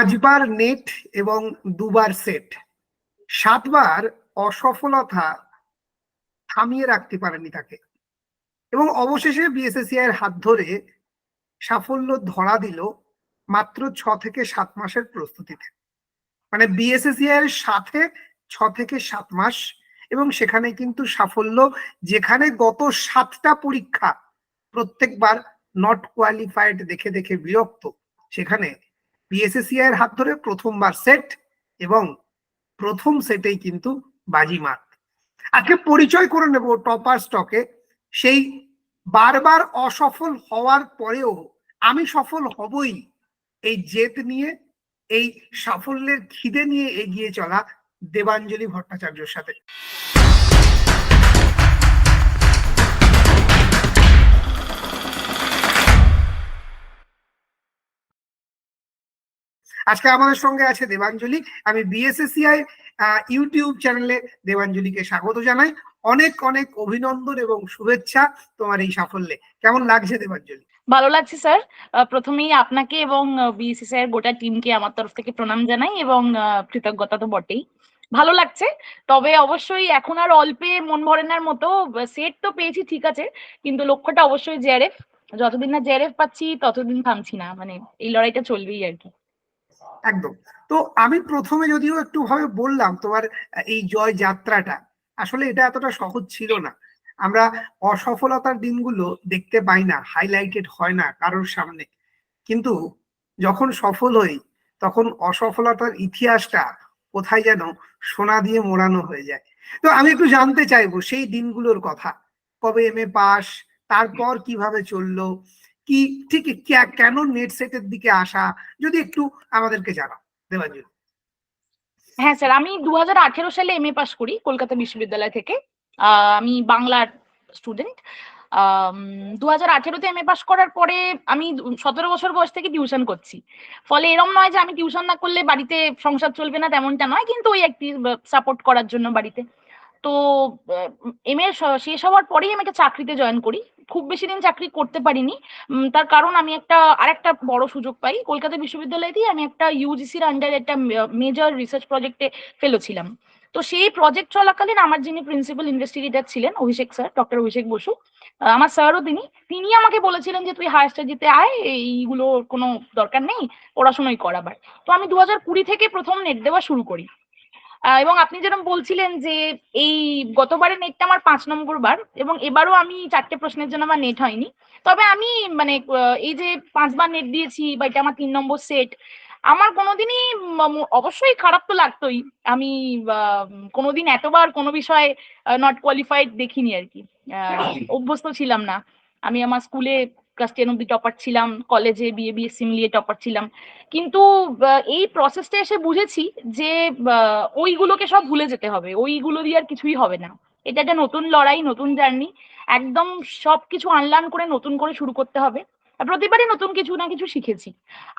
পাঁচবার নেট এবং দুবার সেট। সাতবার অসফলতা থামিয়ে রাখতে পারেনি তাকে। এবং অবশেষে বিএসএসিআই এর হাত ধরে সাফল্য ধরা দিল মাত্র ছ থেকে সাত মাসের প্রস্তুতিতে। মানে বিএসএসিআই এর সাথে ছ থেকে সাত মাস এবং সেখানে কিন্তু সাফল্য, যেখানে গত সাতটা পরীক্ষা প্রত্যেকবার নট কোয়ালিফাইড দেখে দেখে বিরক্ত, সেখানে বিএসএসিআই এর হাত ধরে প্রথমবার সেট এবং প্রথম সেটেই কিন্তু বাজিমাত। আজকে পরিচয় করে নেব টপার স্টকে সেই বারবার অসফল হওয়ার পরেও আমি সফল হবই এই জেদ নিয়ে, এই সাফল্যের খিদে নিয়ে এগিয়ে চলা দেবাঞ্জলি ভট্টাচার্যের সাথে। আজকে আমাদের সঙ্গে আছে দেবাঞ্জলি। আমি বিএসএসিআই ইউটিউব চ্যানেলে দেবাঞ্জলিকে স্বাগত জানাই। অনেক অনেক অভিনন্দন এবং শুভেচ্ছা তোমার এই সাফল্যে। কেমন লাগছে দেবাঞ্জলি? ভালো লাগছে, স্যার। প্রথমেই আপনাকে এবং বিসিসিআই এর গোটা টিমকে আমার তরফ থেকে প্রণাম জানাই এবং কৃতজ্ঞতা তো বটেই। ভালো লাগছে। তবে অবশ্যই এখন আর অল্পে মন ভরেনার মতো সেট তো পেয়েছি, ঠিক আছে। কিন্তু লক্ষ্যটা অবশ্যই জেআরএফ যতদিন না জেআরএফ পাচ্ছি, ততদিন থামছি না। মানে এই লড়াইটা চলবেই আর কি। একদম। তো আমি প্রথমে যদিও একটু ভাবে বললাম তোমার এই জয় যাত্রাটা, আসলে এটা এতটা সহজ ছিল না। আমরা অসফলতার দিনগুলো দেখতে পাই না হাইলাইটেড হয় না কারোর সামনে। কিন্তু যখন সফল হই, তখন অসফলতার ইতিহাসটা কোথায় যেন সোনা দিয়ে মোড়ানো হয়ে যায়। তো আমি একটু জানতে চাইব সেই দিনগুলোর কথা। কবে এম এ পাস, তারপর কীভাবে চলল? কি, ঠিক কেন নেট সেটের দিকে আসা? যদি একটু আমাদেরকে জানাও দেবাঞ্জলি হ্যাঁ স্যার, আমি দু হাজার আঠেরো সালে এম এ পাস করি কলকাতা বিশ্ববিদ্যালয় থেকে। আমি বাংলার স্টুডেন্ট দু হাজার আঠেরোতে এম এ পাশ করার পরে আমি সতেরো বছর বয়স থেকে টিউশন করছি। ফলে এরম নয় যে আমি টিউশন না করলে বাড়িতে সংসার চলবে না তেমনটা নয়, কিন্তু ওই একটি সাপোর্ট করার জন্য বাড়িতে। তো এম এ শেষ হওয়ার পরেই আমি একটা চাকরিতে জয়েন করি। খুব বেশি দিন চাকরি করতে পারিনি। তার কারণ আমি একটা, আরেকটা বড় সুযোগ পাই। কলকাতা বিশ্ববিদ্যালয়তেই আমি একটা ইউজিসির আন্ডারে একটা মেজর রিসার্চ প্রজেক্টে ফেলো ছিলাম তো সেই প্রজেক্ট চলাকালীন আমার যিনি প্রিন্সিপাল ইনভেস্টিগেটর ছিলেন, অভিষেক স্যার ডক্টর অভিষেক বসু আমার স্যারও তিনি তিনি আমাকে বলেছিলেন যে, তুই হায়ার স্টাডিতে আয় এইগুলো কোনো দরকার নেই, পড়াশোনাই করাবার তো আমি দু হাজার কুড়ি থেকে প্রথম নেট দেওয়া শুরু করি। এবং আপনি যেরকম বলছিলেন যে এই গতবারের নেটটা আমার পাঁচ নম্বর বার এবং এবারও আমি চারটে প্রশ্নের জন্য আমার নেট হয়নি। তবে আমি মানে এই যে পাঁচবার নেট দিয়েছি বা এটা আমার তিন নম্বর সেট আমার কোনোদিনই অবশ্যই খারাপ তো লাগতোই। আমি কোনোদিন এতবার কোনো বিষয়ে নট কোয়ালিফাইড দেখিনি আর কি। অভ্যস্ত ছিলাম না। আমি আমার স্কুলে ক্লাস টেন অব্দি টপার ছিলাম কলেজে বিএ বিএসসি মিলিয়ে টপার ছিলাম। কিন্তু এই প্রসেসটা এসে বুঝেছি যে ওইগুলোকে সব ভুলে যেতে হবে। ওইগুলো দিয়ে আর কিছুই হবে না। এটা একটা নতুন লড়াই, নতুন জার্নি একদম সবকিছু আনলান করে নতুন করে শুরু করতে হবে। প্রতিবারই নতুন কিছু না কিছু শিখেছি।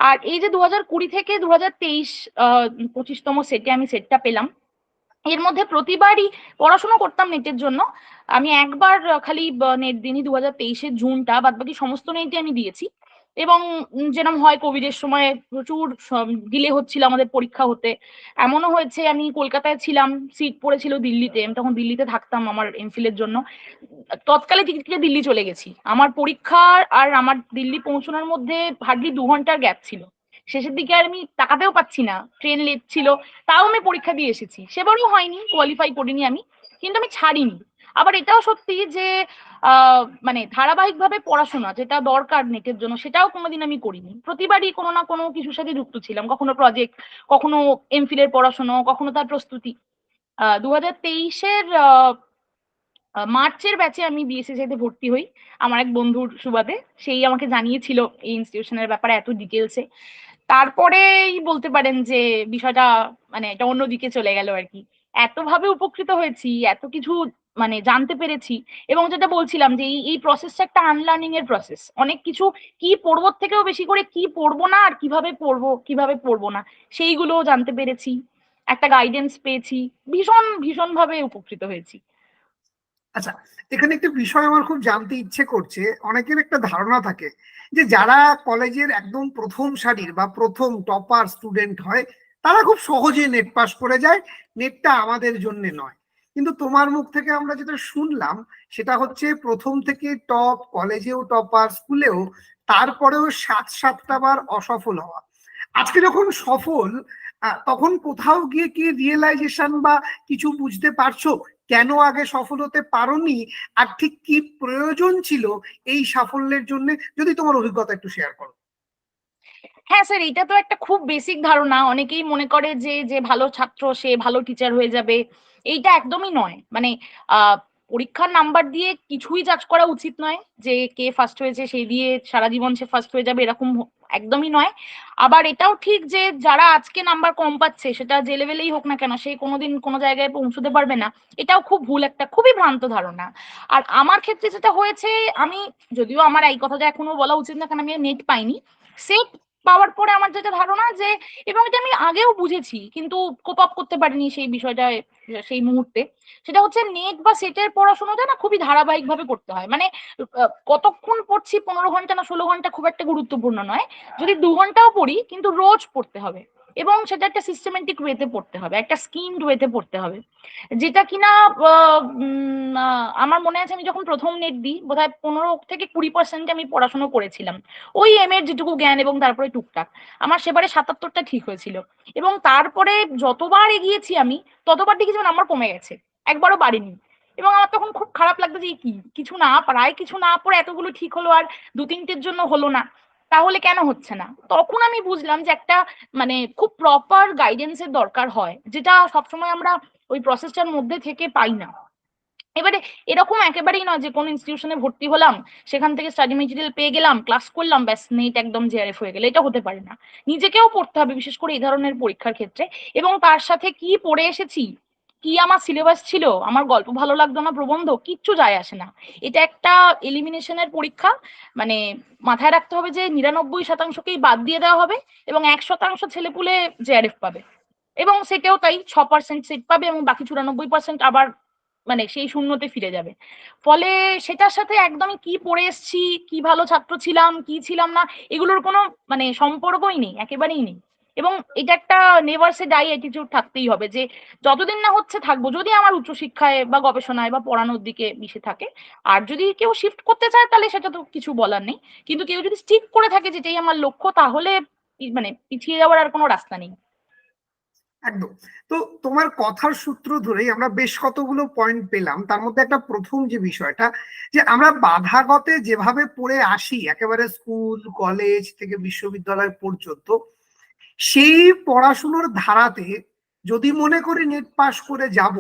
আর এই যে দু হাজার কুড়ি থেকে দু হাজার তেইশ পঁচিশতম সেটে আমি সেটটা পেলাম এর মধ্যে প্রতিবারই পড়াশোনা করতাম নেটের জন্য। আমি একবার খালি নেট দিনই দু হাজার তেইশের জুনটা বাদ বাকি সমস্ত নেটই আমি দিয়েছি। এবং যেরকম হয় কোভিডের সময় প্রচুর ডিলে হচ্ছিল আমাদের পরীক্ষা হতে। এমনও হয়েছে, আমি কলকাতায় ছিলাম সিট পড়েছিল দিল্লিতে, আমি তখন দিল্লিতে থাকতাম আমার এমফিলের জন্য। তৎকালে কেটে দিল্লি চলে গেছি। আমার পরীক্ষার আর আমার দিল্লি পৌঁছানোর মধ্যে হার্ডলি দু ঘণ্টার গ্যাপ ছিল। শেষের দিকে আর আমি তাকাতেও পাচ্ছি না। ট্রেন লেট ছিল, তাও আমি পরীক্ষা দিয়ে এসেছি। সেবারও হয়নি কোয়ালিফাই করিনি আমি, কিন্তু আমি ছাড়িনি। আবার এটাও সত্যি যে মানে ধারাবাহিকভাবে পড়াশোনা যেটা দরকার নেটের জন্য, সেটাও কোনোদিন আমি করিনি। প্রতিবারই কোনো না কোনো কিছুর সাথে যুক্ত ছিলাম, কখনো প্রজেক্ট কখনো এমফিলের পড়াশোনা, কখনো তার প্রস্তুতি। দু হাজার তেইশের মার্চের ব্যাচে আমি বিএসএসআই তে ভর্তি হই, আমার এক বন্ধুর সুবাদে। সেই আমাকে জানিয়েছিল এই ইনস্টিটিউশনের ব্যাপারে এত ডিটেলসে তারপরেই বলতে পারেন যে বিষয়টা মানে এটা অন্যদিকে চলে গেল আর কি। এতভাবে উপকৃত হয়েছি, এত কিছু মানে জানতে পেরেছি এবং যেটা বলছিলাম যে এই প্রসেসটা একটা আনলার্নিং এর প্রসেস অনেক কিছু কি পড়ব থেকেও বেশি করে কি পড়ব না আর কীভাবে পড়ব কীভাবে পড়ব না, সেইগুলোও জানতে পেরেছি। একটা গাইডেন্স পেয়েছি, ভীষণ ভীষণ ভাবে উপকৃত হয়েছি। আচ্ছা এখানে একটা বিষয় আমার খুব জানতে ইচ্ছে করছে। অনেকের একটা ধারণা থাকে যে যারা কলেজের একদম প্রথম সারির বা প্রথম টপার স্টুডেন্ট হয়, তারা খুব সহজে নেট পাস করে যায়। নেটটা আমাদের জন্য নয়। কিন্তু তোমার মুখ থেকে আমরা যেটা শুনলাম, সেটা হচ্ছে প্রথম থেকে টপ, কলেজেও টপার, স্কুলেও, তারপরেও সাত সাতটা বার অসফল হওয়া। আজকে যখন সফল তখন কোথাও গিয়ে কি রিয়েলাইজেশন বা কিছু বুঝতে পারছ? কেন আগে সফল হতে পারোনি? আর ঠিক কি প্রয়োজন ছিল এই সাফল্যের জন্য? যদি তোমার অভিজ্ঞতা একটু শেয়ার করো। হ্যাঁ স্যার এটা তো একটা খুব বেসিক ধারণা। অনেকেই মনে করে যে যে ভালো ছাত্র, সে ভালো টিচার হয়ে যাবে। এইটা একদমই নয়। মানে পরীক্ষার নাম্বার দিয়ে কিছুই জাজ করা উচিত নয় যে কে ফার্স্ট হয়েছে সেই দিয়ে সারা জীবন সে ফার্স্ট হয়ে যাবে, এরকম একদমই নয়। আবার এটাও ঠিক যে যারা আজকে নাম্বার কম পাচ্ছে, সেটা যে লেভেলেই হোক না কেন, সে কোনোদিন কোনো জায়গায় পৌঁছতে পারবে না। এটাও খুব ভুল একটা, খুবই ভ্রান্ত ধারণা। আর আমার ক্ষেত্রে যেটা হয়েছে, আমি যদিও আমার এই কথাটা এখনও বলা উচিত না, কারণ আমি নেট পাইনি। সেট পাওয়ার পরে আমার যেটা ধারণা যে, এবং এটা আমি আগেও বুঝেছি, কিন্তু কোপ আপ করতে পারিনি সেই বিষয়টা সেই মুহূর্তে, সেটা হচ্ছে নেট বা সেটের পড়াশোনাটা না খুবই ধারাবাহিক ভাবে করতে হয়। মানে কতক্ষণ পড়ছি? পনেরো ঘণ্টা না ষোলো ঘণ্টা খুব একটা গুরুত্বপূর্ণ নয়। যদি দু ঘন্টাও পড়ি, কিন্তু রোজ পড়তে হবে। এবং সেটা একটা সিস্টেমেটিক ওয়েতে পড়তে হবে, একটা স্কিমড ওয়েতে পড়তে হবে। যেটা কিনা আমার মনে আছে আমি যখন প্রথম নেট দিই, বোধহয় পনেরো থেকে কুড়ি পার্সেন্ট আমি পড়াশোনা করেছিলাম। ওই এম এর যেটুকু জ্ঞান এবং তারপরে টুকটাক। আমার সেবারে সাতাত্তরটা ঠিক হয়েছিল। এবং তারপরে যতবার এগিয়েছি আমি, ততবার দেখি যেমন আমার কমে গেছে। একবারও বাড়েনি। এবং আমার তখন খুব খারাপ লাগতো যে কি? কিছু না, প্রায় কিছু না পড়ে এতগুলো ঠিক হলো আর দু তিনটের জন্য হলো না। তাহলে কেন হচ্ছে না? তখন আমি বুঝলাম যে একটা মানে খুব প্রপার গাইডেন্সের দরকার হয়, যেটা সবসময় আমরা ওই প্রসেসটার মধ্যে থেকে পাই না। এবারে এরকম একেবারেই নয় যে কোনো ইনস্টিটিউশনে ভর্তি হলাম, সেখান থেকে স্টাডি মেটেরিয়াল পেয়ে গেলাম ক্লাস করলাম, ব্যাস নেট একদম জেআরএফ হয়ে গেলে। এটা হতে পারে না। নিজেকেও পড়তে হবে বিশেষ করে এই ধরনের পরীক্ষার ক্ষেত্রে। এবং তার সাথে কি পড়ে এসেছি কি আমার সিলেবাস ছিল? আমার গল্প ভালো লাগতো না, প্রবন্ধ, কিচ্ছু যায় আসে না। এটা একটা এলিমিনেশনের পরীক্ষা। মানে মাথায় রাখতে হবে যে নিরানব্বই শতাংশকেই বাদ দিয়ে দেওয়া হবে এবং এক শতাংশ ছেলেপুলে জেআরএফ পাবে। এবং সেটাও তাই ছ পার্সেন্ট সিট পাবে এবং বাকি চুরানব্বই পার্সেন্ট আবার মানে সেই শূন্যতে ফিরে যাবে। ফলে সেটার সাথে একদমই কি পড়ে এসছি, কি ভালো ছাত্র ছিলাম, কি ছিলাম না, এগুলোর কোনো মানে সম্পর্কই নেই, একেবারেই নেই। এবং এটা একটা নেভার সে ডাই অ্যাটিটিউড থাকতেই হবে যে যতদিন না হচ্ছে থাকব, যদি আমার উচ্চশিক্ষায় বা গবেষণায় বা পড়ানোর দিকে মিশে থাকে, আর যদি কেউ শিফট করতে চায় তাহলে সেটা তো কিছু বলার নেই। কিন্তু কেউ যদি স্টিক করে থাকে যেটাই আমার লক্ষ্য, তাহলে মানে পিছিয়ে যাওয়ার আর কোনো রাস্তা নেই। একদম। তো তোমার কথার সূত্র ধরেই আমরা বেশ কতগুলো পয়েন্ট পেলাম। তার মধ্যে একটা প্রথম যে বিষয়টা, যে আমরা বাধাগতে যেভাবে পড়ে আসি, একেবারে স্কুল কলেজ থেকে বিশ্ববিদ্যালয় পর্যন্ত সেই পড়াশুনোর ধারাতে যদি মনে করি নেট পাস করে যাব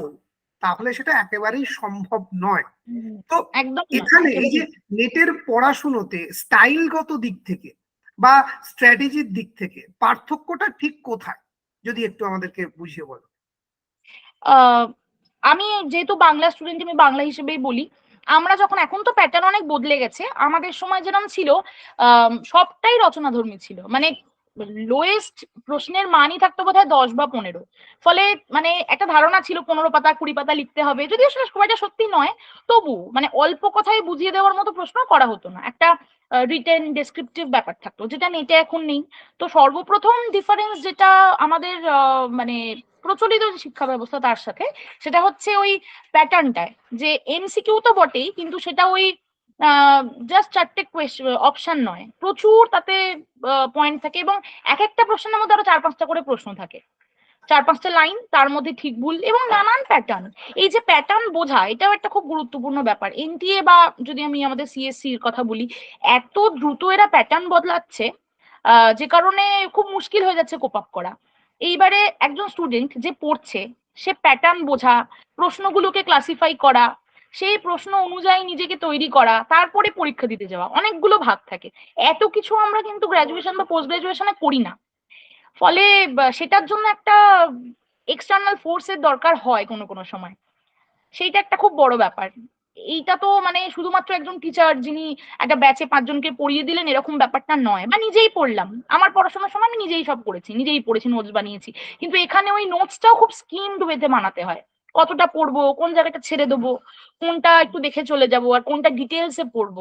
তাহলে সেটা একেবারেই সম্ভব নয়। তো একদম এখানে এই যে নেটের পড়াশুনোতে স্টাইলগত দিক থেকে বা স্ট্র্যাটেজির দিক থেকে পার্থক্যটা ঠিক কোথায়? যদি একটু আমাদেরকে বুঝিয়ে বলো। আহ, আমি যেহেতু বাংলা স্টুডেন্ট আমি বাংলা হিসেবেই বলি আমরা যখন এখন তো প্যাটার্ন অনেক বদলে গেছে আমাদের সময় যেরকম ছিল সবটাই রচনাধর্মী ছিল। মানে লোয়েস্ট প্রশ্নের মানই থাকতো বোধহয় দশ বা পনেরো। ফলে মানে একটা ধারণা ছিল, পনেরো পাতা, কুড়ি পাতা লিখতে হবে। যদিও সেটা খুব একটা সত্যি নয়, তবু মানে অল্প কথায় বুঝিয়ে দেওয়ার মতো প্রশ্ন করা হতো না। একটা রিটেন ডেসক্রিপটিভ ব্যাপার থাকতো, যেটা নেটে এখন নেই। তো সর্বপ্রথম ডিফারেন্স যেটা আমাদের মানে প্রচলিত শিক্ষা ব্যবস্থা তার সাথে, সেটা হচ্ছে ওই প্যাটার্নটায় যে এমসিকিউ তো বটেই, কিন্তু সেটা ওই জাস্ট চারটে অপশন নয়। প্রচুর তাতে পয়েন্ট থাকে এবং এক একটা প্রশ্নের মধ্যে আরও চার পাঁচটা করে প্রশ্ন থাকে। চার পাঁচটা লাইন তার মধ্যে ঠিক ভুল এবং নানান প্যাটার্ন এই যে প্যাটার্ন বোঝা, এটাও একটা খুব গুরুত্বপূর্ণ ব্যাপার। এনটিএ বা যদি আমি আমাদের সিএসসি এর কথা বলি, এত দ্রুত এরা প্যাটার্ন বদলাচ্ছে যে কারণে খুব মুশকিল হয়ে যাচ্ছে কোপ আপ করা। এইবারে একজন স্টুডেন্ট যে পড়ছে, সে প্যাটার্ন বোঝা, প্রশ্নগুলোকে ক্লাসিফাই করা সেই প্রশ্ন অনুযায়ী নিজেকে তৈরি করা, তারপরে পরীক্ষা দিতে যাওয়া, অনেকগুলো ভাগ থাকে। এত কিছু আমরা কিন্তু গ্রাজুয়েশন বা পোস্ট গ্রাজুয়েশনে করি না। ফলে সেটার জন্য একটা এক্সটার্নাল ফোর্সের দরকার হয় কোনো কোনো সময়। সেইটা একটা খুব বড় ব্যাপার। এইটা তো মানে শুধুমাত্র একজন টিচার যিনি একটা ব্যাচে পাঁচজনকে পড়িয়ে দিলেন, এরকম ব্যাপারটা নয়। বা নিজেই পড়লাম। আমার পড়াশোনার সময় আমি নিজেই সব করেছি, নিজেই পড়েছি নোটস বানিয়েছি। কিন্তু এখানে ওই নোটসটাও খুব স্কিমড ওয়েতে বানাতে হয়। কতটা পড়ব, কোন জায়গাটা ছেড়ে দেবো, কোনটা একটু দেখে চলে যাব, আর কোনটা ডিটেলসে পড়ব।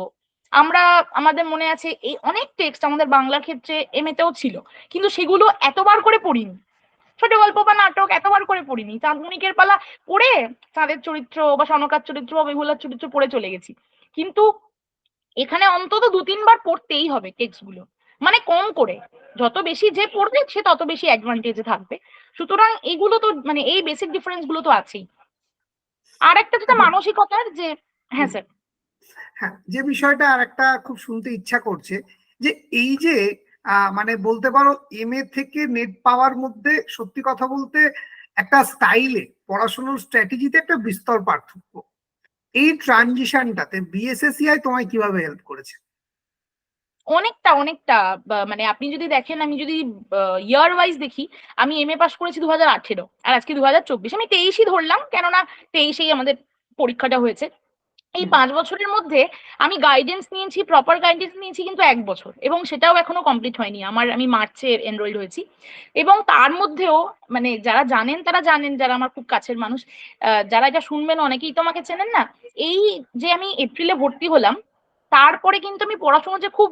আমরা, আমাদের মনে আছে এই অনেক টেক্সট আমাদের বাংলার ক্ষেত্রে এম এমএতেও ছিল, কিন্তু সেগুলো এতবার করে পড়িনি। ছোট গল্প বা নাটক এতবার করে পড়িনি। চাঁদমণিকের পালা পড়ে চাঁদের চরিত্র বা সনকার চরিত্র বা বেহুলার চরিত্র পড়ে চলে গেছি। কিন্তু এখানে অন্তত দু তিনবার পড়তেই হবে টেক্সটগুলো। মানে কম করে। যত বেশি যে পড়বে সে তত বেশি অ্যাডভান্টেজে থাকবে। সুতরাং এগুলো তো মানে এই বেসিক ডিফারেন্সগুলো তো আছেই। আর একটা যেটা মানসিকতার যে হ্যাঁ স্যার হ্যাঁ যে বিষয়টা আর একটা খুব শুনতে ইচ্ছা করছে যে এই যে মানে বলতে পারো এম এ থেকে নেট পাওয়ার মধ্যে সত্যি কথা বলতে একটা স্টাইলে পড়াশোনার স্ট্র্যাটেজিতে একটা বিস্তর পার্থক্য। এই ট্রানজিশনটাতে বিএসএসিআই তোমায় কীভাবে হেল্প করেছে? অনেকটা অনেকটা মানে আপনি যদি দেখেন আমি যদি ইয়ার ওয়াইজ দেখি আমি এম এ পাস করেছি দু হাজার আঠেরো আর আজকে দু হাজার চব্বিশ। আমি তেইশই ধরলাম কেননা তেইশেই আমাদের পরীক্ষাটা হয়েছে। এই পাঁচ বছরের মধ্যে আমি গাইডেন্স নিয়েছি প্রপার গাইডেন্স নিয়েছি কিন্তু এক বছর এবং সেটাও এখনও কমপ্লিট হয়নি। আমার আমি মার্চে এনরোল্ড হয়েছি এবং তার মধ্যেও মানে যারা জানেন তারা জানেন যারা আমার খুব কাছের মানুষ আহ, যারা এটা শুনবেন অনেকেই তো আমাকে চেনেন না। এই যে আমি এপ্রিলে ভর্তি হলাম তারপরে কিন্তু আমি পড়াশোনা যে খুব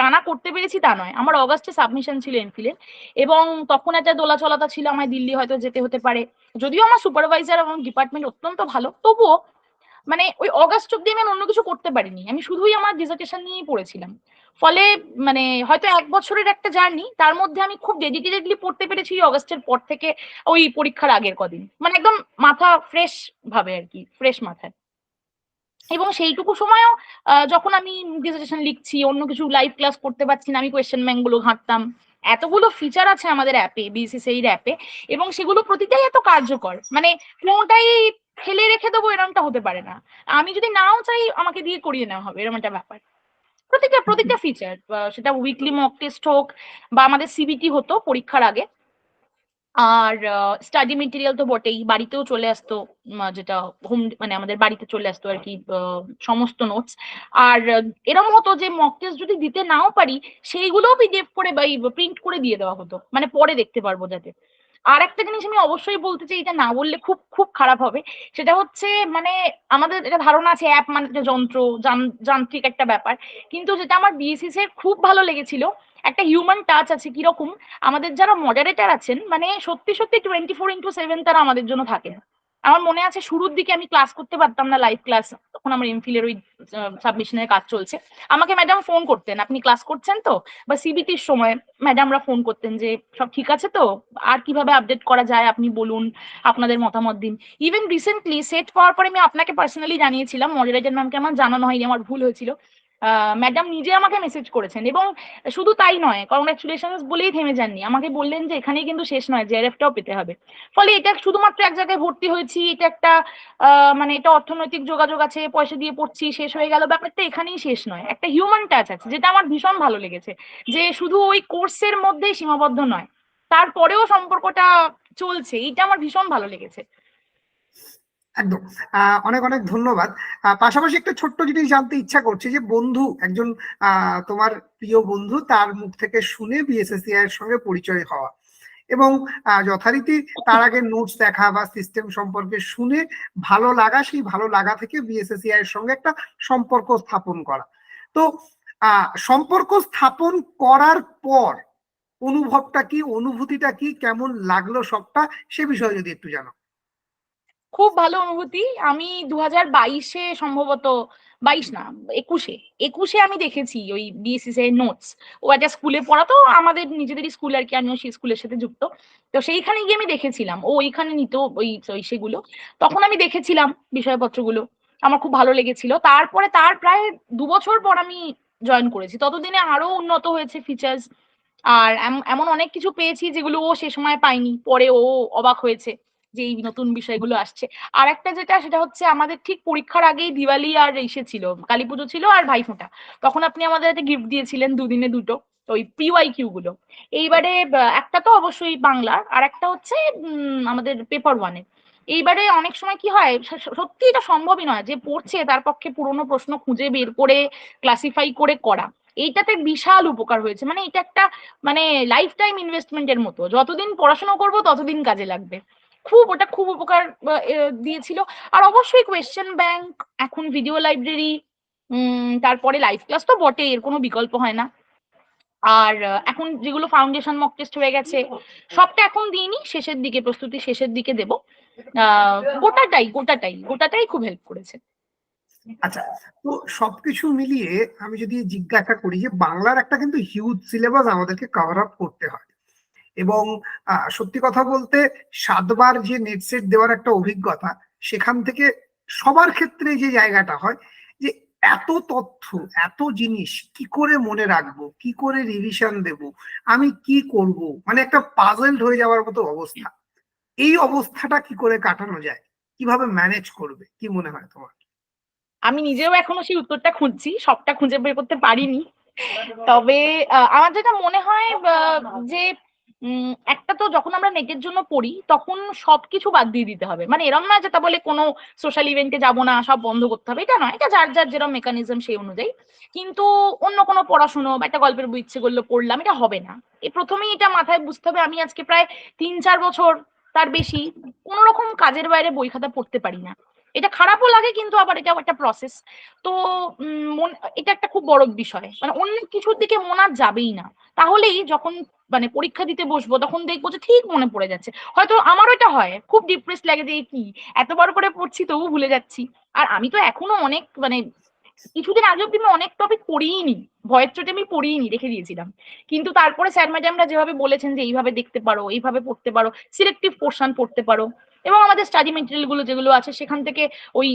টানা করতে পেরেছি তা নয়। আমার অগাস্টে সাবমিশন ছিল এমফিলের এবং তখন একটা দোলাচলতা ছিল, আমায় দিল্লি হয়তো যেতে হতে পারে। যদিও আমার সুপারভাইজার এবং ডিপার্টমেন্ট অত্যন্ত ভালো, তবুও মানে ওই অগাস্ট অব্দি আমি অন্য কিছু করতে পারিনি। আমি শুধুই আমার ডিজার্টেশন নিয়েই পড়েছিলাম। ফলে মানে হয়তো এক বছরের একটা জার্নি তার মধ্যে আমি খুব ডেডিকেটেডলি পড়তে পেরেছি অগাস্টের পর থেকে ওই পরীক্ষার আগের কদিন। মানে একদম মাথা ফ্রেশ ভাবে আর কি ফ্রেশ মাথায়। এবং সেইটুকু সময়ও যখন আমি ডিজার্টেশন লিখছি, অন্য কিছু লাইভ ক্লাস করতে পারছি না, আমি কোয়েশ্চেন ব্যাংকগুলো ঘাঁটতাম। এতগুলো ফিচার আছে আমাদের অ্যাপে বিসিসিআই অ্যাপে এবং সেগুলো প্রতিটাই এত কার্যকর। মানে কোনোটাই ফেলে রেখে দেবো এরকমটা হতে পারে না। আমি যদি নাও চাই, আমাকে দিয়ে করিয়ে নেওয়া হবে এরকম একটা ব্যাপার। প্রত্যেকটা প্রতিটা ফিচার সেটা উইকলি মক টেস্ট হোক বা আমাদের সিবিটি হতো পরীক্ষার আগে আর স্টাডি মেটেরিয়াল তো বটেই। বাড়িতেও চলে আসতো যেটা হোম মানে আমাদের বাড়িতে চলে আসতো আর কি সমস্ত নোটস আর এরকম হতো যে মক টেস্ট যদি দিতে নাও পারি, সেইগুলোও পিডিএফ করে বা প্রিন্ট করে দিয়ে দেওয়া হতো। মানে পরে দেখতে পারব যাতে। আর একটা জিনিস আমি অবশ্যই বলতে চাই, এটা না বললে খুব খুব খারাপ হবে। সেটা হচ্ছে মানে আমাদের এটা ধারণা আছে অ্যাপ মানে যন্ত্র, যান- যান্ত্রিক একটা ব্যাপার। কিন্তু যেটা আমার বিএসিস এর খুব ভালো লেগেছিল, একটা হিউম্যান টাচ আছে কীরকম, আমাদের যারা মডারেটার আছেন মানে সত্যি সত্যি টোয়েন্টি ফোর ইন্টু সেভেন তারা আমাদের জন্য থাকেন। আমার মনে আছে শুরুর দিকে আমি ক্লাস করতে পারতাম না লাইভ ক্লাস তখন আমার এমফিলের ওই সাবমিশনের কাজ চলছে। আমাকে ম্যাডাম ফোন করতেন, আপনি ক্লাস করছেন তো? বা সিবিটির সময় ম্যাডামরা ফোন করতেন যে, সব ঠিক আছে তো? আর কীভাবে আপডেট করা যায়? আপনি বলুন, আপনাদের মতামত দিন। ইভেন রিসেন্টলি সেট পাওয়ার পরে আমি আপনাকে পার্সোনালি জানিয়েছিলাম মডারেটর ম্যামকে আমার জানানো হয়নি, আমার ভুল হয়েছিল। ম্যাডাম নিজে আমাকে মেসেজ করেছেন এবং শুধু তাই নয় কংগ্রাচুলেশন বলেই থেমে যাননি। আমাকে বললেন যে এখানেই কিন্তু শেষ নয় যে জেআরএফটাও পেতে হবে। ফলে এটা শুধুমাত্র এক জায়গায় ভর্তি হয়েছি, এটা একটা মানে এটা অর্থনৈতিক যোগাযোগ আছে, পয়সা দিয়ে পড়ছি, শেষ হয়ে গেল, ব্যাপারটা এখানেই শেষ নয়। একটা হিউম্যান টাচ আছে, যেটা আমার ভীষণ ভালো লেগেছে, যে শুধু ওই কোর্সের মধ্যেই সীমাবদ্ধ নয়, তারপরেও সম্পর্কটা চলছে এটা আমার ভীষণ ভালো লেগেছে। একদম। অনেক অনেক ধন্যবাদ। পাশাপাশি একটা ছোট্ট জিনিস জানতে ইচ্ছা করছে যে, বন্ধু, একজন তোমার প্রিয় বন্ধু, তার মুখ থেকে শুনে বিএসএসসিআই এর সঙ্গে পরিচয় হওয়া এবং যথারীতি তার আগে নোটস দেখা বা সিস্টেম সম্পর্কে শুনে ভালো লাগা, সেই ভালো লাগা থেকে বিএসএসসিআই এর সঙ্গে একটা সম্পর্ক স্থাপন করা। তো সম্পর্ক স্থাপন করার পর অনুভবটা কি, অনুভূতিটা কি, কেমন লাগল সবটা, সে বিষয়ে যদি একটু জানো। খুব ভালো অনুভূতি। আমি দু হাজার বাইশে সম্ভবত, বাইশ না, একুশে একুশে আমি দেখেছি ওই বিএসসিস এর নোটস ও একটা স্কুলে পড়াতো, আমাদের নিজেদেরই স্কুল আর কি, আমিও সেই স্কুলের সাথে যুক্ত। তো সেইখানে গিয়ে আমি দেখেছিলাম। ও ওইখানে নিত ওই ওই সেগুলো। তখন আমি দেখেছিলাম বিষয়পত্রগুলো। আমার খুব ভালো লেগেছিল। তারপরে তার প্রায় দু বছর পর আমি জয়েন করেছি। ততদিনে আরও উন্নত হয়েছে ফিচার্স আর এম- এমন অনেক কিছু পেয়েছি যেগুলো ও সে সময় পাইনি পরে ও অবাক হয়েছে। যে এই নতুন বিষয়গুলো আসছে। আর একটা যেটা, সেটা হচ্ছে আমাদের ঠিক পরীক্ষার আগেই দিওয়ালি আর ইসে ছিল, কালী পুজো ছিল আর ভাইফোঁটা তখন আপনি আমাদের একটা গিফট দিয়েছিলেন দুদিনে দুটো, ওই পিওয়াই কিউ গুলো। এইবারে একটা তো অবশ্যই বাংলার আর একটা হচ্ছে আমাদের পেপার ওয়ানের এইবারে অনেক সময় কি হয় সত্যি এটা সম্ভবই নয় যে পড়ছে, তার পক্ষে পুরোনো প্রশ্ন খুঁজে বের করে ক্লাসিফাই করে করা। এইটাতে বিশাল উপকার হয়েছে। মানে এটা একটা মানে লাইফ টাইম ইনভেস্টমেন্টের মতো। যতদিন পড়াশোনা করব, ততদিন কাজে লাগবে। খুব, ওটা খুব উপকার দিয়েছিল। আর অবশ্যই কোয়েশ্চেন ব্যাংক এখন ভিডিও লাইব্রেরি তারপরে লাইভ ক্লাস তো বটে এর কোনো বিকল্প হয় না। আর এখন যেগুলো ফাউন্ডেশন মক টেস্ট হয়ে গেছে, সবটা এখন দিইনি, শেষের দিকে, প্রস্তুতি শেষের দিকে দেব। গোটাটাই গোটাটাই গোটাটাই খুব হেল্প করেছে। আচ্ছা তো সবকিছু মিলিয়ে আমি যদি জিজ্ঞাসা করি যে বাংলার একটা কিন্তু হিউজ সিলেবাস আমাদেরকে কভার আপ করতে হয়। এবং সত্যি কথা বলতে সাতবার যে নেট সেট দেওয়ার একটা অভিজ্ঞতা, সেখান থেকে সবার ক্ষেত্রে যে জায়গাটা হয়, যে এত তথ্য, এত জিনিস কি করে মনে রাখব, কি করে রিভিশন দেব, আমি কি করব মানে একটা পাজেলড হয়ে যাওয়ার মতো অবস্থা। এই অবস্থাটা কি করে কাটানো যায়? কীভাবে ম্যানেজ করবে? কি মনে হয় তোমার? আমি নিজেও এখনও সেই উত্তরটা খুঁজছি, সবটা খুঁজে বের করতে পারিনি। তবে আমার যেটা মনে হয় যে একটা তো যখন আমরা নেটের জন্য পড়ি, তখন সবকিছু বাদ দিয়ে দিতে হবে। মানে এরম নয় যে তা বলে কোনো সোশ্যাল ইভেন্টে যাব না, সব বন্ধ করতে হবে, এটা নয়। এটা যার যার যেরকম মেকানিজম সেই অনুযায়ী। কিন্তু অন্য কোনো পড়াশুনো বা একটা গল্পের বই ইচ্ছে করল পড়লাম, এটা হবে না। এই প্রথমেই এটা মাথায় বুঝতে হবে, আমি আজকে প্রায় তিন চার বছর তার বেশি কোনো রকম কাজের বাইরে বই খাতা পড়তে পারি না। এটা খারাপও লাগে কিন্তু আবার এটাও একটা প্রসেস তো এটা একটা খুব বড় বিষয়। মানে অন্য কিছুর দিকে মন আর যাবেই না। তাহলেই যখন মানে পরীক্ষা দিতে বসবো, তখন দেখব যে ঠিক মনে পড়ে যাচ্ছে। হয়তো আমারও এটা হয়। খুব ডিপ্রেস লাগে যে কি? এত বড় করে পড়ছি তবু ভুলে যাচ্ছি। আর আমি তো এখনও অনেক মানে কিছুদিন আগে অব্দি আমি অনেক টপিক পড়িই নি ভয়ের চোটে আমি পড়িই নি রেখে দিয়েছিলাম। কিন্তু তারপরে স্যার ম্যাডামরা যেভাবে বলেছেন যে এইভাবে দেখতে পারো, এইভাবে পড়তে পারো সিলেক্টিভ পোর্শন পড়তে পারো, এবং আমাদের স্টাডি মেটেরিয়ালগুলো যেগুলো আছে সেখান থেকে ওই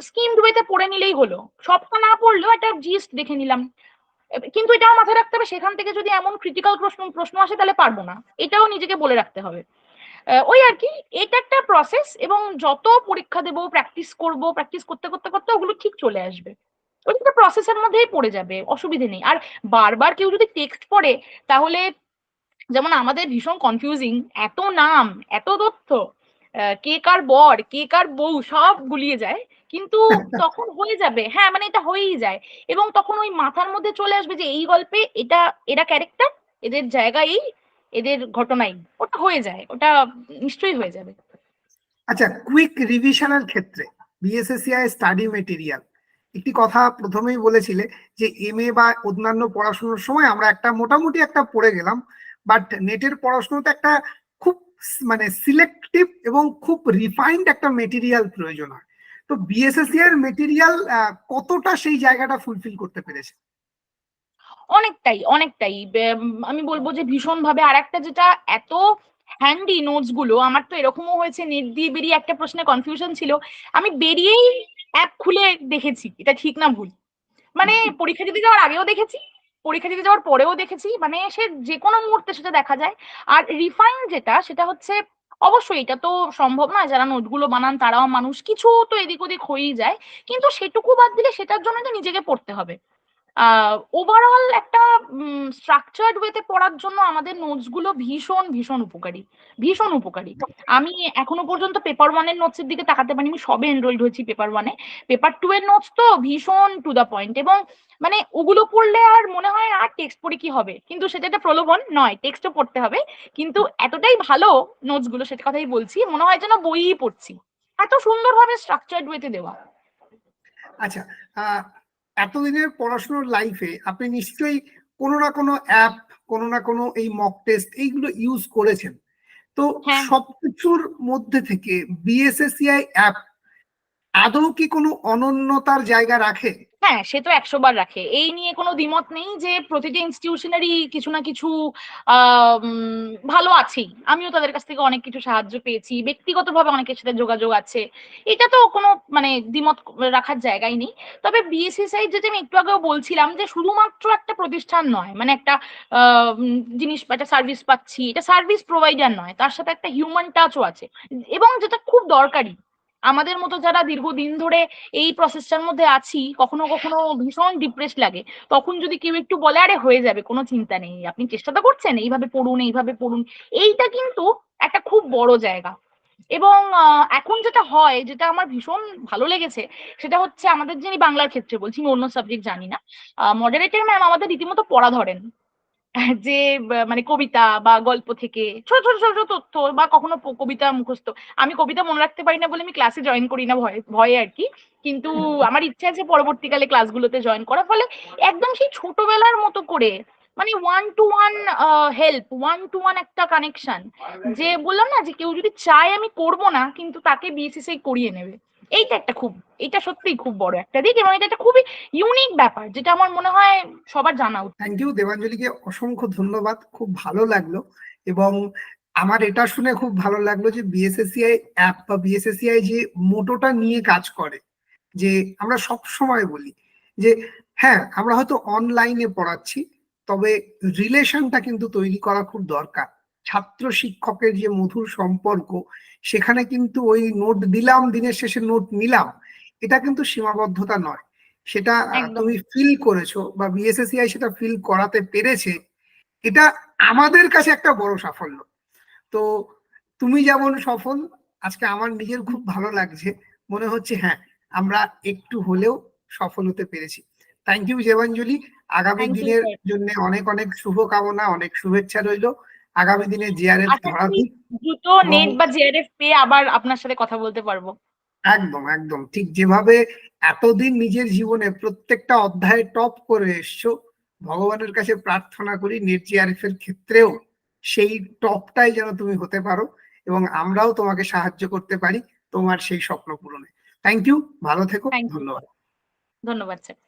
স্কিম ওয়েতে পড়ে নিলেই হলো। সবটা না পড়লেও একটা জিস্ট দেখে নিলাম। কিন্তু এটাও মাথায় রাখতে হবে, সেখান থেকে যদি এমন ক্রিটিক্যাল প্রশ্ন প্রশ্ন আসে তাহলে পারব না। এটাও নিজেকে বলে রাখতে হবে। ওই আর কি, এটা একটা প্রসেস এবং যত পরীক্ষা দেবো প্র্যাকটিস করব প্র্যাকটিস করতে করতে করতে ওগুলো ঠিক চলে আসবে। একটা প্রসেসের মধ্যেই পড়ে যাবে অসুবিধে নেই। আর বারবার কেউ যদি টেক্সট পড়ে তাহলে যেমন আমাদের ভীষণ কনফিউজিং এত নাম এত তথ্য কে কার বর কে কার বউ সব গুলিয়ে যায়। কিন্তু তখন হয়ে যাবে হ্যাঁ মানে এটা হয়েই যায়। এবং তখন ওই মাথার মধ্যে চলে আসবে যে এই গল্পে এটা এরা ক্যারেক্টার এদের জায়গা এই এদের ঘটনাই ওটা হয়ে যায় ওটা নিশ্চয়ই হয়ে যাবে। আচ্ছা কুইক রিভিশনের ক্ষেত্রে বিএসএসিআই স্টাডি মেটেরিয়াল একটি কথা প্রথমেই বলেছিলে যে এম বা অন্যান্য পড়াশোনার সময় আমরা একটা মোটামুটি একটা পড়ে গেলাম বাট নেটের পড়াশোনাতে একটা খুব মানে সিলেক্টিভ এবং খুব রিফাইন্ড একটা মেটেরিয়াল প্রয়োজন হয়। তো বিএসএসিআই এর মেটেরিয়াল কতটা সেই জায়গাটা ফুলফিল করতে পেরেছে? অনেকটাই অনেকটাই। আমি বলব যে ভীষণ ভাবে আর একটা যেটা এত হ্যান্ডি নোটসগুলো, আমার তো এরকমও হয়েছে নেট দিয়ে বেরিয়ে একটা প্রশ্নে কনফিউশন ছিল। আমি বেরিয়েই অ্যাপ খুলে দেখেছি এটা ঠিক না ভুল। মানে পরীক্ষা দিতে যাওয়ার আগেও দেখেছি পরীক্ষা দিতে যাওয়ার পরেও দেখেছি মানে সে যে কোনো মুহূর্তে সেটা দেখা যায়। আর রিফাইন যেটা সেটা হচ্ছে অবশ্যই এটা তো সম্ভব না যারা নোটগুলো বানান তারাও মানুষ কিছু তো এদিক ওদিক হয়েই যায়। কিন্তু সেটুকু বাদ দিলে সেটার জন্য তো নিজেকে পড়তে হবে। ওভারঅল একটা স্ট্রাকচার্ড ওয়েতে পড়ার জন্য আমাদের নোটসগুলো ভীষণ ভীষণ উপকারী। ভীষণ উপকারী। আমি এখনও পর্যন্ত পেপার ওয়ানের নোটস এর দিকে তাকাতে পারিনি, আমি সবে এনরোল্ড হয়েছি পেপার ওয়ানে পেপার টু এর নোটস তো ভীষণ টু দা পয়েন্ট এবং মানে ওগুলো পড়লে আর মনে হয় আর টেক্সট পড়ে কি হবে? কিন্তু সেটা একটা প্রলোভন নয় টেক্সটও পড়তে হবে। কিন্তু এতটাই ভালো নোটসগুলো সেটা কথাই বলছি, মনে হয় যেন বইই পড়ছি। এত সুন্দরভাবে স্ট্রাকচার্ড ওয়েতে দেওয়া। আচ্ছা এতদিনের পড়াশোনার লাইফে আপনি নিশ্চয়ই কোনো না কোনো অ্যাপ কোনো না কোনো এই মক টেস্ট এইগুলো ইউজ করেছেন তো হ্যাঁ। সবকিছুর মধ্যে থেকে বিএসএসিআই অ্যাপ আদৌ কি কোনো অনন্যতার জায়গা রাখে? হ্যাঁ সে তো একশো বার রাখে। এই নিয়ে কোনো দ্বিমত নেই যে প্রতিটি ইনস্টিটিউশনেরই কিছু না কিছু ভালো আছেই। আমিও তাদের কাছ থেকে অনেক কিছু সাহায্য পেয়েছি। ব্যক্তিগতভাবে অনেকের সাথে যোগাযোগ আছে। এটা তো কোনো মানে দ্বিমত রাখার জায়গাই নেই। তবে বিএসসিসআই যেটা আমি একটু আগেও বলছিলাম যে শুধুমাত্র একটা প্রতিষ্ঠান নয় মানে একটা জিনিস, একটা সার্ভিস পাচ্ছি। এটা সার্ভিস প্রোভাইডার নয়, তার সাথে একটা হিউম্যান টাচও আছে। এবং যেটা খুব দরকারি আমাদের মতো যারা দীর্ঘদিন ধরে এই প্রসেসটার মধ্যে আছি, কখনো কখনো ভীষণ ডিপ্রেস লাগে। তখন যদি কেউ একটু বলে, আরে, হয়ে যাবে, কোনো চিন্তা নেই, আপনি চেষ্টা তো করছেন, এইভাবে পড়ুন এইভাবে পড়ুন। এইটা কিন্তু একটা খুব বড় জায়গা। এবং এখন যেটা হয়, যেটা আমার ভীষণ ভালো লেগেছে, সেটা হচ্ছে আমাদের যিনি বাংলার ক্ষেত্রে বলছি, আমি অন্য সাবজেক্ট জানি না। মডারেটর ম্যাম আমাদের রীতিমতো পড়া ধরেন। যে মানে কবিতা বা গল্প থেকে ছোট ছোট ছোট ছোট তথ্য বা কখনো কবিতা মুখস্থ। আমি কবিতা মনে রাখতে পারি না বলে আমি ক্লাসে জয়েন করি না ভয়ে ভয়ে আর কি। কিন্তু আমার ইচ্ছা আছে পরবর্তীকালে ক্লাসগুলোতে জয়েন করার ফলে একদম সেই ছোটবেলার মতো করে মানে one to one help one to one একটা কানেকশন যে বললাম না যে কেউ যদি চায় আমি করব না কিন্তু তাকে বিএসিসি করিয়ে নেবে। এইটা একটা খুব এটা সত্যিই খুব বড় একটা দিক এবং এটা একটা খুবই ইউনিক ব্যাপার, যেটা আমার মনে হয় সবার জানা উচিত। থ্যাংক ইউ দেবাঞ্জলিকে অসংখ্য ধন্যবাদ, খুব ভালো লাগল এবং আমার এটা শুনে খুব ভালো লাগল যে বিএসএসসিআই অ্যাপ বা বিএসএসসিআই যে মোটোটা নিয়ে কাজ করে, যে আমরা সব সময় বলি যে হ্যাঁ আমরা হয়তো অনলাইনে পড়াচ্ছি, তবে রিলেশনটা কিন্তু তৈরি করা খুব দরকার। ছাত্র শিক্ষকের যে মধুর সম্পর্ক সেখানে কিন্তু ওই নোট দিলাম দিনের শেষে নোট নিলাম এটা কিন্তু সীমাবদ্ধতা নয়। সেটা তুমি ফিল করেছ বা বিএসএসিআই সেটা ফিল করাতে পেরেছে এটা আমাদের কাছে একটা বড় সাফল্য। তো তুমি যেমন সফল আজকে আমার নিজের খুব ভালো লাগছে মনে হচ্ছে হ্যাঁ আমরা একটু হলেও সফল হতে পেরেছি। থ্যাংক ইউ দেবাঞ্জলি আগামী দিনের জন্য অনেক অনেক শুভকামনা অনেক শুভেচ্ছা রইল। আগামী দিনে জিআরএফ দিক। দ্রুত নেট বা জিআরএফ পেয়ে আবার আপনার সাথে কথা বলতে পারব। একদম একদম। ঠিক যেভাবে এতদিন নিজের জীবনে প্রত্যেকটা অধ্যায়ে টপ করে এসছো ভগবানের কাছে প্রার্থনা করি নেট জিআরএফ এর ক্ষেত্রেও সেই টপটাই যেন তুমি হতে পারো এবং আমরাও তোমাকে সাহায্য করতে পারি তোমার সেই স্বপ্ন পূরণে। থ্যাংক ইউ ভালো থেকো ধন্যবাদ। ধন্যবাদ স্যার